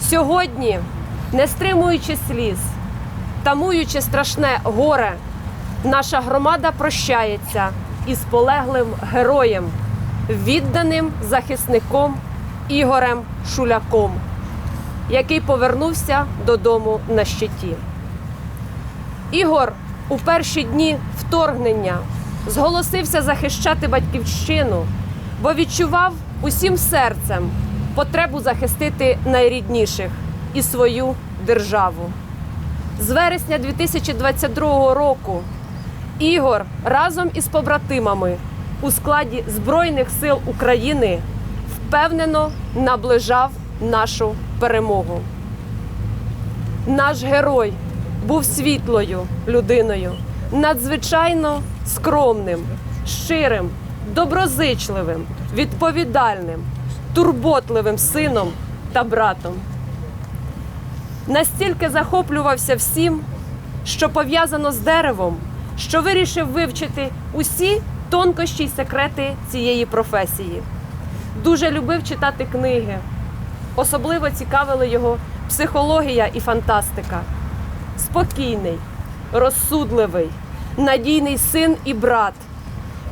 Сьогодні, не стримуючи сліз, тамуючи страшне горе, наша громада прощається із полеглим героєм, відданим захисником Ігорем Шуляком, який повернувся додому на щиті. Ігор у перші дні вторгнення зголосився захищати батьківщину, бо відчував усім серцем потребу захистити найрідніших і свою державу. З вересня 2022 року Ігор разом із побратимами у складі Збройних сил України впевнено наближав нашу перемогу. Наш герой був світлою людиною, надзвичайно скромним, щирим, доброзичливим, відповідальним, турботливим сином та братом. Настільки захоплювався всім, що пов'язано з деревом, що вирішив вивчити усі тонкощі й секрети цієї професії. Дуже любив читати книги. Особливо цікавили його психологія і фантастика. Спокійний, розсудливий, надійний син і брат,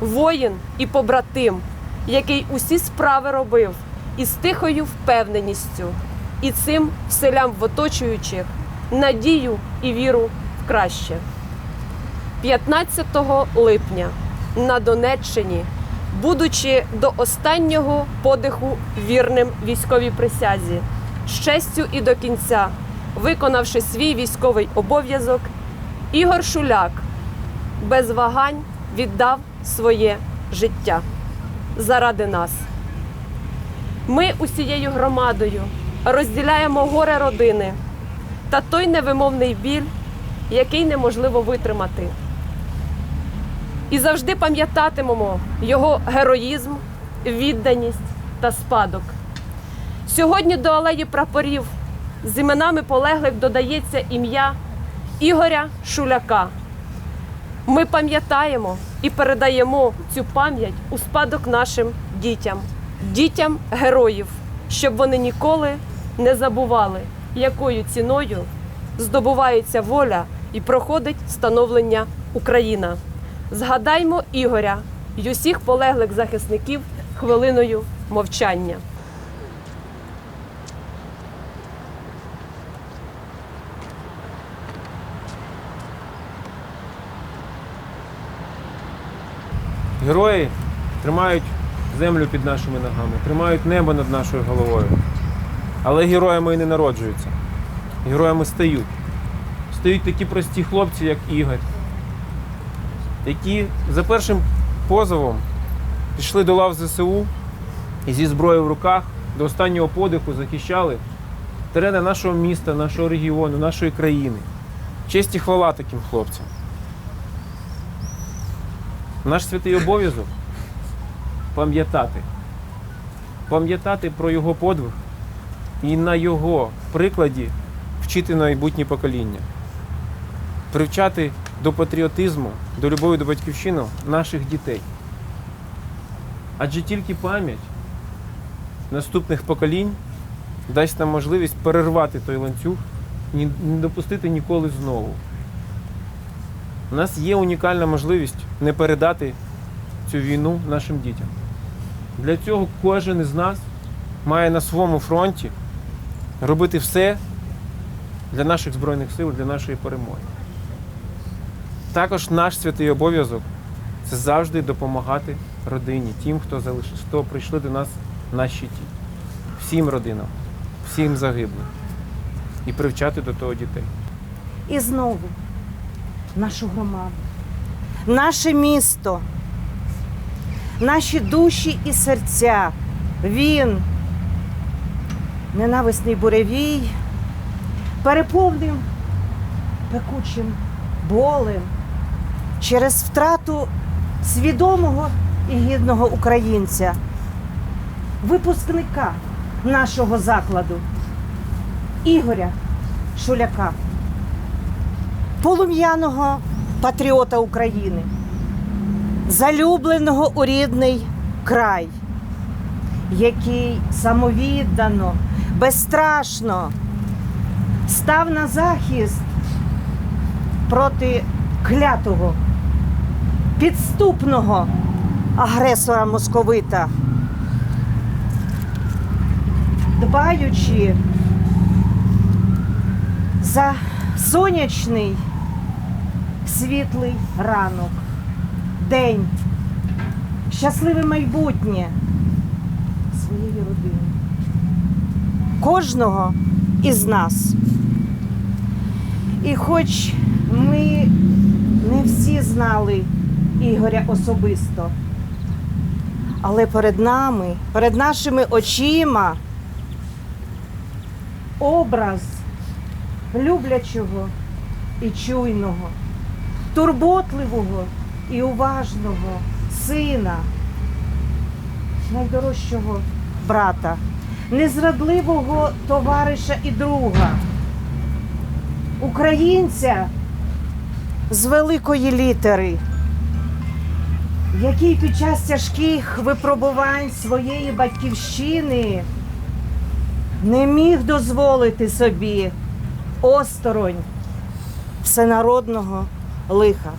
воїн і побратим, який усі справи робив із тихою впевненістю, і цим вселям в оточуючих надію і віру в краще. 15 липня на Донеччині, будучи до останнього подиху вірним військовій присязі, з честю і до кінця, виконавши свій військовий обов'язок, Ігор Шуляк без вагань віддав своє життя заради нас. Ми усією громадою розділяємо горе родини та той невимовний біль, який неможливо витримати. І завжди пам'ятатимемо його героїзм, відданість та спадок. Сьогодні до алеї прапорів з іменами полеглих додається ім'я Ігоря Шуляка. Ми пам'ятаємо і передаємо цю пам'ять у спадок нашим дітям, дітям героїв, щоб вони ніколи не забували, якою ціною здобувається воля і проходить становлення Україна. Згадаймо Ігоря й усіх полеглих захисників хвилиною мовчання. Герої тримають землю під нашими ногами, тримають небо над нашою головою. Але героями і не народжуються. Героями стають. Стають такі прості хлопці, як Ігор, які за першим позовом пішли до лав ЗСУ і зі зброєю в руках до останнього подиху захищали терени нашого міста, нашого регіону, нашої країни. Честь і хвала таким хлопцям. Наш святий обов'язок пам'ятати. Пам'ятати про його подвиг і на його прикладі вчити майбутнє покоління. Привчати до патріотизму, до любові до батьківщини наших дітей. Адже тільки пам'ять наступних поколінь дасть нам можливість перервати той ланцюг не допустити ніколи знову. У нас є унікальна можливість не передати цю війну нашим дітям. Для цього кожен із нас має на своєму фронті робити все для наших Збройних сил, для нашої перемоги. Також наш святий обов'язок це завжди допомагати родині, тим, хто залишився, хто прийшли до нас на щиті. Всім родинам, всім загиблим. І привчати до того дітей. І знову нашу громаду, наше місто, наші душі і серця. Він, ненависний буревій, переповнив пекучим болем через втрату свідомого і гідного українця, випускника нашого закладу, Ігоря Шуляка полум'яного патріота України, залюбленого у рідний край, який самовіддано безстрашно став на захист проти клятого, підступного агресора московита, дбаючи за сонячний світлий ранок, день, щасливе майбутнє своєї родини. Кожного із нас. І хоч ми не всі знали Ігоря особисто, але перед нами, перед нашими очима образ люблячого і чуйного, турботливого і уважного сина, найдорожчого брата, незрадливого товариша і друга, українця з великої літери, який під час тяжких випробувань своєї батьківщини не міг дозволити собі осторонь всенародного лиха.